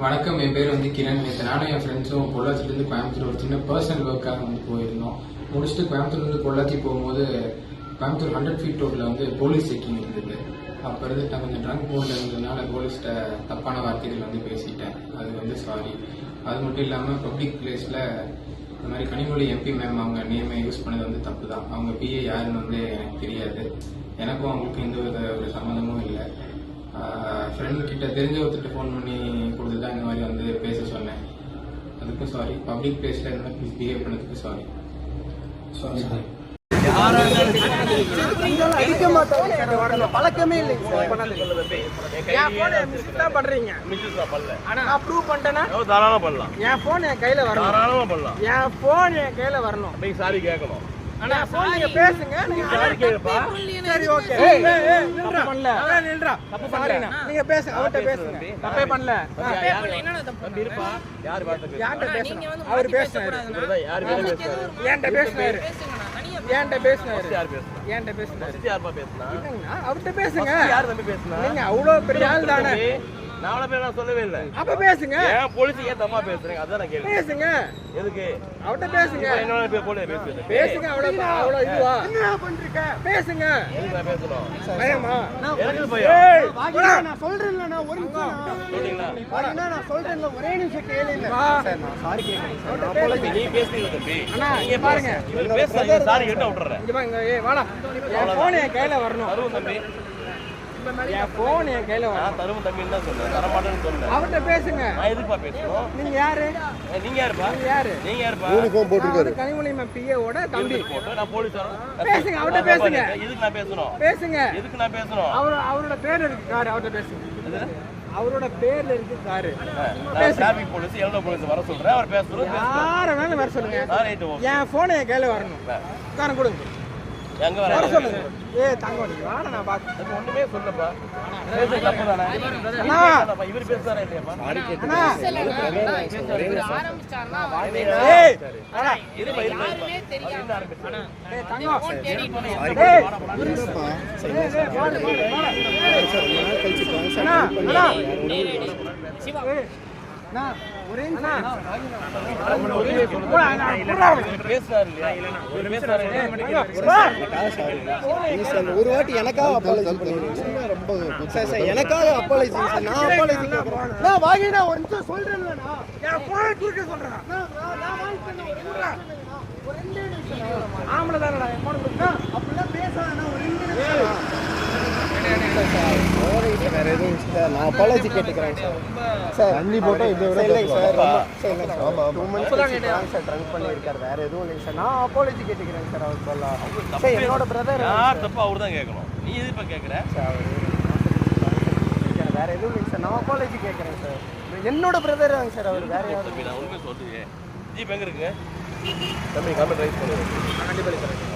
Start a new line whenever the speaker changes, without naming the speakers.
வணக்கம் என் பேர் வந்து கிரண். நேற்று நானும் என் ஃப்ரெண்ட்ஸும் பொள்ளாச்சிலேருந்து கோயம்புத்தூர் ஒரு சின்ன பர்சனல் ஒர்க்காக வந்து போயிருந்தோம். முடிச்சுட்டு கோயம்புத்தூர்லேருந்து பொள்ளாச்சி போகும்போது கோயம்புத்தூர் ஹண்ட்ரட் ஃபீட் ரோட்டில் வந்து போலீஸ் செக்கிங் இருந்தது. அப்போ இருந்துட்டு நான் கொஞ்சம் ட்ரங்க் மூடில் இருந்ததுனால போலீஸ்கிட்ட தப்பான வார்த்தைகள் வந்து பேசிட்டேன். அது வந்து சாரி அது மட்டும் இல்லாமல் பப்ளிக் பிளேஸில் இந்த மாதிரி கனிமொழி எம்பி மேம் அவங்க நேமை யூஸ் பண்ணது வந்து தப்பு தான் அவங்க பிஏ யாருன்னு வந்து எனக்கு தெரியாது. எனக்கும் அவங்களுக்கும் எந்த வித ஒரு சம்மந்தமும் இல்லை. ஃப்ரெண்டு கிட்ட தெரிஞ்ச ஒருத்தர் ஃபோன் பண்ணி பேச சொன்னேன் அதுக்கும் சாரி பப்ளிக் பிளேஸில் இந்த மாதிரி பிஹேவ் பண்ணதுக்கு சாரி சாரி
அடிக்க மாட்டாங்க சார் பழக்கமே இல்லைங்க சார் பண்றீங்க. ஆனா நான் ப்ரூவ் பண்ணிட்டேன்னா
தாராளமா பண்ணலாம்.
என் போன் என் கையில வரணும்.
தாராளமா பண்ணலாம்.
என் போன் என் கையில வரணும்.
சாரி கேட்கணும்.
ஆனா போன் நீங்க பேசுங்க நீங்க
சாரி கேளுப்பா.
சரி ஓகே. தப்பு பண்ணல. நில்றா. தப்பு பண்ணல. நீங்க பேசுங்க அவர்ட்ட பேசுங்க. தப்பே பண்ணல.
தம்பி இருப்பா? யார் பார்த்து
யார்கிட்ட பேசணும் அவர் பேசுனாரு.
யார் பேர் பேசுறாரு
ஏன்ட்ட பேசுனாரு. ஏன்ட்ட பேசுனாரு.
யார் பேசுனா?
ஏன்ட்ட பேசுனாரு.
யாருப்பா பேசுனா?
அவர்ட்ட பேசுங்க.
யார் தம்பி பேசுனா?
நீங்க அவ்வளவு பெரிய ஆள் தானே.
தம்பி, நான் அவ்வளவு பேர் நான் சொல்லவே இல்லை.
அப்ப பேசுங்க.
ஏன் போலீஸ் ஏன் தம்மா பேசுறீங்க அதான் நான் கேள்வி
பேசுங்க.
எதுக்கு?
அவர்ட்ட பேசுங்க.
என்னோட பேர் பேசுறது
பேசுங்க. அவ்வளவு அவ்வளவு இதுவா? என்ன பண்றீங்க? பேசுங்க.
நான் பேசணும்?
பயமா?
எனக்கு பயம்.
நான் சொல்றேன்ல ஒரு
சொல்றீங்களா?
நான் சொல்றேன்ல ஒரே நிமிஷம் கேளுங்க. நான் சாரி கேக்குறேன்
தம்பி, நீ பேசுறீங்க தம்பி?
அண்ணா,
நீங்க
இங்க பாருங்க.
பேசுறாங்க சாரி கேட்டு விட்டுறேன்.
இங்க பாருங்க. ஏய் வாடா. என் போன் என் கையில வரணும்.
தம்பி.
என் போன் என் கையில
நான் தருவும் தம்பின்னு தான் சொன்னேன். தரமாட்டேன்னு சொன்னேன்.
அவர்ட்ட பேசுங்க.
நான் எதுக்குப்பா பேசணும்.
நீங்க யாரு?
ஏய், நீங்க யாருப்பா?
நீங்க யாரு?
நீங்க யாருப்பா?
நான் கனிமொழி பிஏவோட தம்பி.
போட்டு நான் போலீஸ் வரேன்.
பேசுங்க, அவர்ட்ட பேசுங்க.
எதுக்கு நான் பேசணும்?
பேசுங்க.
எதுக்கு நான் பேசணும்?
அவர் அவரோட பேர் இருக்கு காரு அவர்ட்ட பேசுங்க. அவரோட பேர்ல இருக்கு காரு.
டிராபிக் போலீஸ் எவ்வளோ போலீஸ் வர சொல்றேன். அவர் பேசுறோம்
யார வேணாலும் வர சொல்லுங்க. என் போனை என் கையில வரணும். காரம் கொடுங்க.
எங்க வர?
சொல்லுங்க ஏ தங்கம் நீங்க வாடா நான் பாத்து
ஒண்ணுமே சொல்லப்பா பேசுறது தப்பு தானே?
அண்ணா.
இவர் பேசுறாரா. இல்லையாப்பா
அண்ணா
ஆரம்பிச்சாருன்னா
ஏய் அண்ணா
இருப்பா. அவர் என்ன ஆரம்பிச்சாரு?
ஏய் தங்கம்
தேடிட்டு
ஏய் ஏய், ஏய், வாடு, வாடு, வாடு. அண்ணா அண்ணா.
சிவா
ஏய், அண்ணா அண்ணா, போடா
ஒரு வாட்டி எனக்காக அப்பாலஜி எனக்காக அப்பாலஜி நான் அப்பாலஜி
நான் வாங்கினா ஒரு நிமிஷம் சொல்றேன்லண்ணா. என் phone அ தூக்க சொல்றேண்ணா. நான் நான் நான் வாங்கிட்டேண்ணா, ஒரு நிமிஷம். ஒரு ரெண்டே நிமிஷம். ஆம்பளை தானடா, என் phone கொடுத்தா, அப்படிலாம் பேசாதண்ணா, ஒரு ரெண்டு நிமிஷம்.
வேற எதுவும் சார் நான் அப்பாலஜி கேட்டுக்கிறேன் சார். சார் தண்ணி போட்டால் இதை விட இல்லைங்க சார் சார் இல்லை சார். டூ மந்த்ஸ் தான் சார் ட்ரங்க் பண்ணியிருக்காரு. வேற எதுவும் இல்லைங்க சார். நான் அப்பாலஜி கேட்டுக்கிறேன் சார் அவர் சொல்லலாம் சார் என்னோட பிரதர்
யார் தப்பா அவர் தான் கேட்கணும். நீ எதுப்பா கேட்குற?
சார் வேற எதுவும் இல்லைங்க சார். நான் அப்பாலஜி கேட்குறேன் சார். என்னோட பிரதர் தாங்க சார் அவர். வேற யாரும்
உண்மை சொல்றேன். ஜீப் எங்க இருக்கு? தம்பி கமெண்ட் ரைஸ் பண்ணுங்க